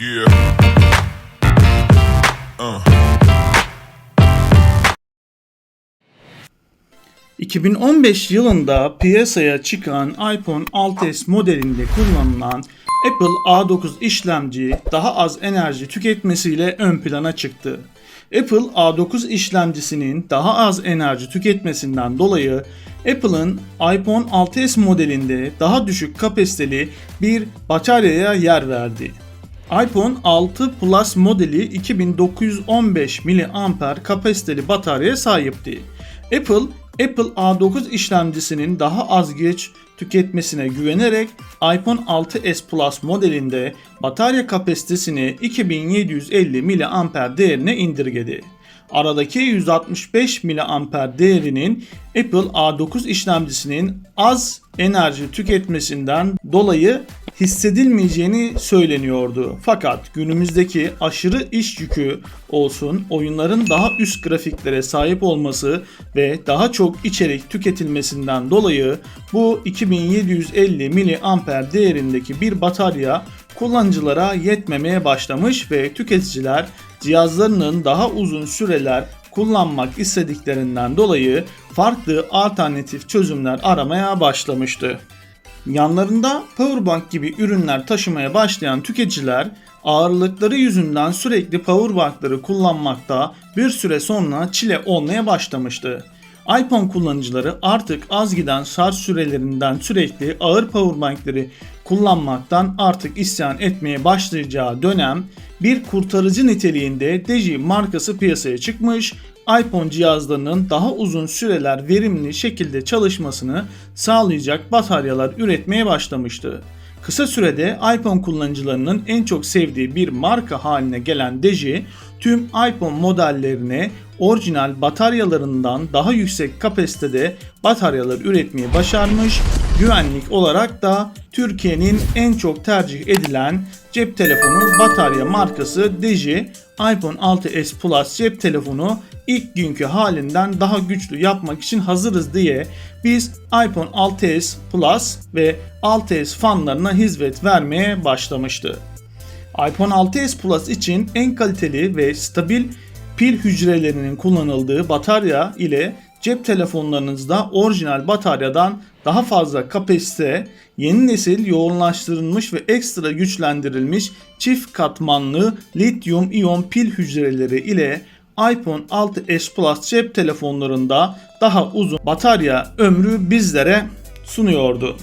Yeah. Uh. 2015 yılında piyasaya çıkan iPhone 6s modelinde kullanılan Apple A9 işlemci daha az enerji tüketmesiyle ön plana çıktı. Apple A9 işlemcisinin daha az enerji tüketmesinden dolayı Apple'ın iPhone 6s modelinde daha düşük kapasiteli bir bataryaya yer verdi. iPhone 6 Plus modeli 2915 mAh kapasiteli bataryaya sahipti. Apple, Apple A9 işlemcisinin daha az güç tüketmesine güvenerek iPhone 6s Plus modelinde batarya kapasitesini 2750 mAh değerine indirgedi. Aradaki 165 mAh değerinin Apple A9 işlemcisinin az enerji tüketmesinden dolayı hissedilmeyeceğini söyleniyordu. Fakat günümüzdeki aşırı iş yükü olsun, oyunların daha üst grafiklere sahip olması ve daha çok içerik tüketilmesinden dolayı bu 2750 mAh değerindeki bir batarya kullanıcılara yetmemeye başlamış ve tüketiciler cihazlarının daha uzun süreler kullanmak istediklerinden dolayı farklı alternatif çözümler aramaya başlamıştı. Yanlarında powerbank gibi ürünler taşımaya başlayan tüketiciler ağırlıkları yüzünden sürekli powerbankları kullanmakta bir süre sonra çile olmaya başlamıştı. iPhone kullanıcıları artık az giden şarj sürelerinden sürekli ağır powerbankları kullanmaktan artık isyan etmeye başlayacağı dönem bir kurtarıcı niteliğinde Deji markası piyasaya çıkmış iPhone cihazlarının daha uzun süreler verimli şekilde çalışmasını sağlayacak bataryalar üretmeye başlamıştı. Kısa sürede iPhone kullanıcılarının en çok sevdiği bir marka haline gelen Deji, tüm iPhone modellerine orijinal bataryalarından daha yüksek kapasitede bataryalar üretmeyi başarmış. Güvenlik olarak da Türkiye'nin en çok tercih edilen cep telefonu batarya markası Deji, iPhone 6s Plus cep telefonu ilk günkü halinden daha güçlü yapmak için hazırız diye biz iPhone 6s Plus ve 6s fanlarına hizmet vermeye başlamıştı. iPhone 6s Plus için en kaliteli ve stabil pil hücrelerinin kullanıldığı batarya ile cep telefonlarınızda orijinal bataryadan daha fazla kapasite, yeni nesil yoğunlaştırılmış ve ekstra güçlendirilmiş çift katmanlı lityum iyon pil hücreleri ile iPhone 6s Plus cep telefonlarında daha uzun batarya ömrü bizlere sunuyordu.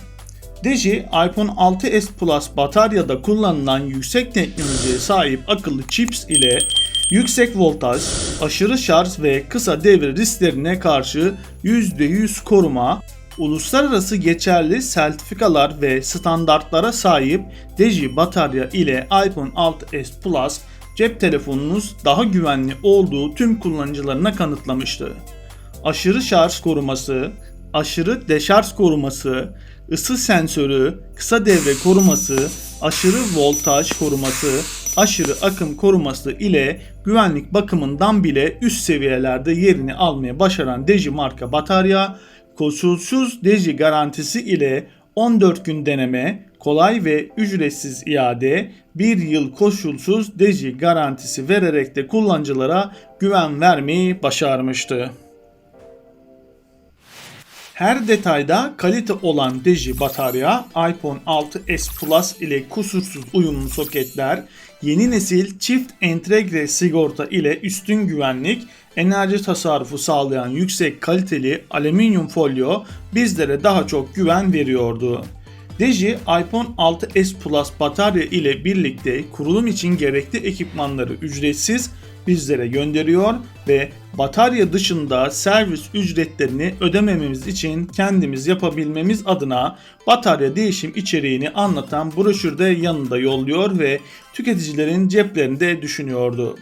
Deji iPhone 6s Plus bataryada kullanılan yüksek teknolojiye sahip akıllı chips ile yüksek voltaj, aşırı şarj ve kısa devre risklerine karşı %100 koruma, uluslararası geçerli sertifikalar ve standartlara sahip Deji batarya ile iPhone 6s Plus cep telefonunuz daha güvenli olduğu tüm kullanıcılarına kanıtlamıştı. Aşırı şarj koruması, aşırı deşarj koruması, ısı sensörü, kısa devre koruması, aşırı voltaj koruması, aşırı akım koruması ile güvenlik bakımından bile üst seviyelerde yerini almaya başaran Deji marka batarya, koşulsuz Deji garantisi ile 14 gün deneme, kolay ve ücretsiz iade, 1 yıl koşulsuz Deji garantisi vererek de kullanıcılara güven vermeyi başarmıştı. Her detayda kalite olan Deji batarya, iPhone 6s Plus ile kusursuz uyumlu soketler, yeni nesil çift entegre sigorta ile üstün güvenlik, enerji tasarrufu sağlayan yüksek kaliteli alüminyum folyo bizlere daha çok güven veriyordu. Deji iPhone 6s Plus batarya ile birlikte kurulum için gerekli ekipmanları ücretsiz bizlere gönderiyor ve batarya dışında servis ücretlerini ödemememiz için kendimiz yapabilmemiz adına batarya değişim içeriğini anlatan broşürde yanında yolluyor ve tüketicilerin ceplerinde düşünüyordu.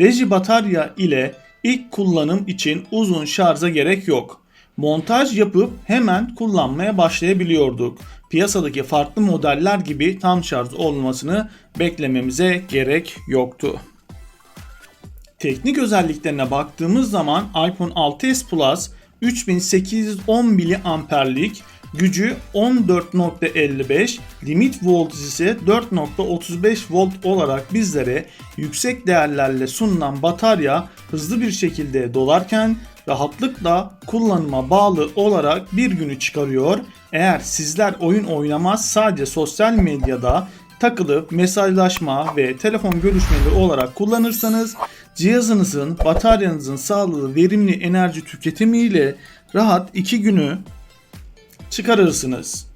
Deji batarya ile ilk kullanım için uzun şarja gerek yok. Montaj yapıp hemen kullanmaya başlayabiliyorduk. Piyasadaki farklı modeller gibi tam şarj olmasını beklememize gerek yoktu. Teknik özelliklerine baktığımız zaman iPhone 6s Plus 3810 mAh'lik Gücü 14.55, limit voltaj ise 4.35 volt olarak bizlere yüksek değerlerle sunulan batarya hızlı bir şekilde dolarken rahatlıkla kullanıma bağlı olarak bir günü çıkarıyor. Eğer sizler oyun oynamaz sadece sosyal medyada takılıp mesajlaşma ve telefon görüşmeleri olarak kullanırsanız cihazınızın bataryanızın sağlığı verimli enerji tüketimiyle rahat 2 günü çıkarırsınız.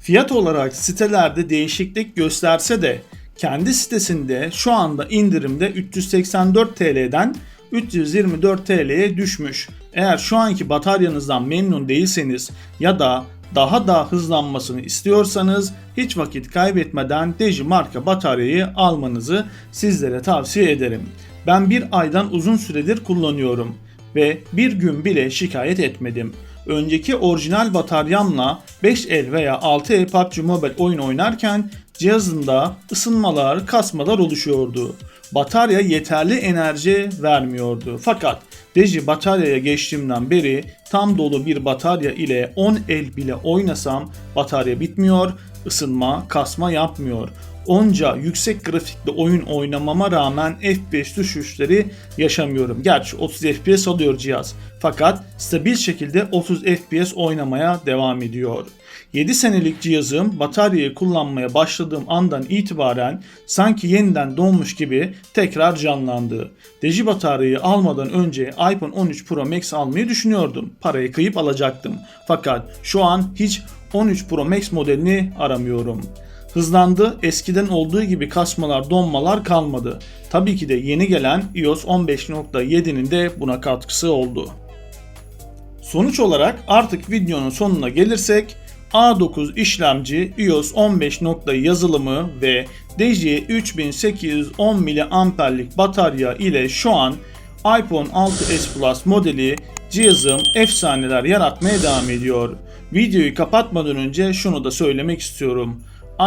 Fiyat olarak sitelerde değişiklik gösterse de kendi sitesinde şu anda indirimde 384 TL'den 324 TL'ye düşmüş. Eğer şu anki bataryanızdan memnun değilseniz ya da daha da hızlanmasını istiyorsanız hiç vakit kaybetmeden Deji marka bataryayı almanızı sizlere tavsiye ederim. Ben bir aydan uzun süredir kullanıyorum ve bir gün bile şikayet etmedim. Önceki orijinal bataryamla 5el veya 6el PUBG Mobile oyun oynarken cihazında ısınmalar, kasmalar oluşuyordu. Batarya yeterli enerji vermiyordu. Fakat Deji bataryaya geçtiğimden beri tam dolu bir batarya ile 10 el bile oynasam batarya bitmiyor, ısınma, kasma yapmıyor. Onca yüksek grafikli oyun oynamama rağmen FPS düşüşleri yaşamıyorum. Gerçi 30 FPS alıyor cihaz. Fakat stabil şekilde 30 FPS oynamaya devam ediyor. 7 senelik cihazım bataryayı kullanmaya başladığım andan itibaren sanki yeniden doğmuş gibi tekrar canlandı. Deji bataryayı almadan önce iPhone 13 Pro Max almayı düşünüyordum. Parayı kıyıp alacaktım. Fakat şu an hiç 13 Pro Max modelini aramıyorum. Hızlandı, eskiden olduğu gibi kasmalar, donmalar kalmadı. Tabii ki de yeni gelen iOS 15.7'nin de buna katkısı oldu. Sonuç olarak artık videonun sonuna gelirsek A9 işlemci iOS 15. yazılımı ve Deji 3810 mAh'lik batarya ile şu an iPhone 6s Plus modeli cihazım efsaneler yaratmaya devam ediyor. Videoyu kapatmadan önce şunu da söylemek istiyorum.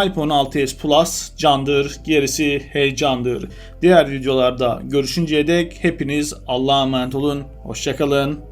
iPhone 6s Plus candır, gerisi heyecandır. Diğer videolarda görüşünceye dek hepiniz Allah'a emanet olun. Hoşçakalın.